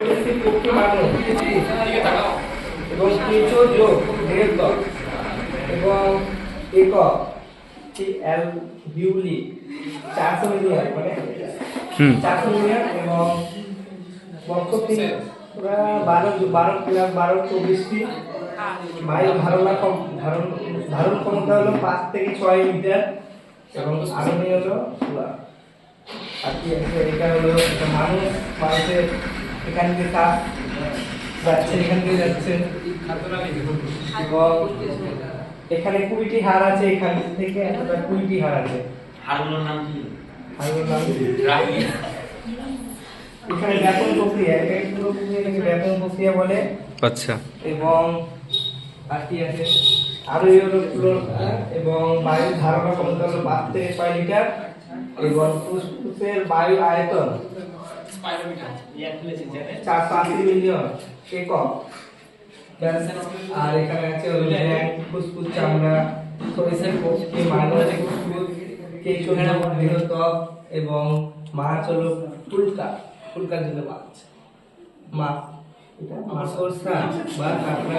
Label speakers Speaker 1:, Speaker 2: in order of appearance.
Speaker 1: পক্ষে মানুষ এবং কেঁচো যোগ বৃহত্তর এবং একক অ্যাল বিউলি চারশো মিলিয়ন মানে চারশো মিলিয়ন এবং বক্ষটি পুরা বারো বারো প্লাস বারো চব্বিশটি বায়ু ধারণা ধারণ ধারণ ক্ষমতা হলো পাঁচ থেকে ছয় লিটার মানুষ এখান থেকে কাজ যাচ্ছে এখান থেকে যাচ্ছে। এবং এখানে কুড়িটি হার আছে এখান থেকে এতটা কুড়িটি হার আছে।
Speaker 2: হারগুলোর নাম কি?
Speaker 1: হারগুলোর নাম এখানে ব্যাপন প্রক্রিয়া এটাকে পুরো প্রক্রিয়াটাকে ব্যাপন প্রক্রিয়া বলে।
Speaker 3: আচ্ছা।
Speaker 1: এবং আর কি আছে আরও হলো ফ্লোর এবং বায়ু ধারণা ক্ষমতা হলো পাঁচ থেকে ছয় লিটার এবং ফুসফুসের বায়ু আয়তন চারশো আশি মিলিয়ন একক আর এখানে আছে হলো ফুসফুস চামড়া। সরিষার পক্ষে মানুষ ফুসফুস কেঁচো বৃহত্তক এবং মাছ হলো ফুলকা। ফুলকার জন্য মাছ। মাছ এটা মাছ সরষা বা কাঁকড়া।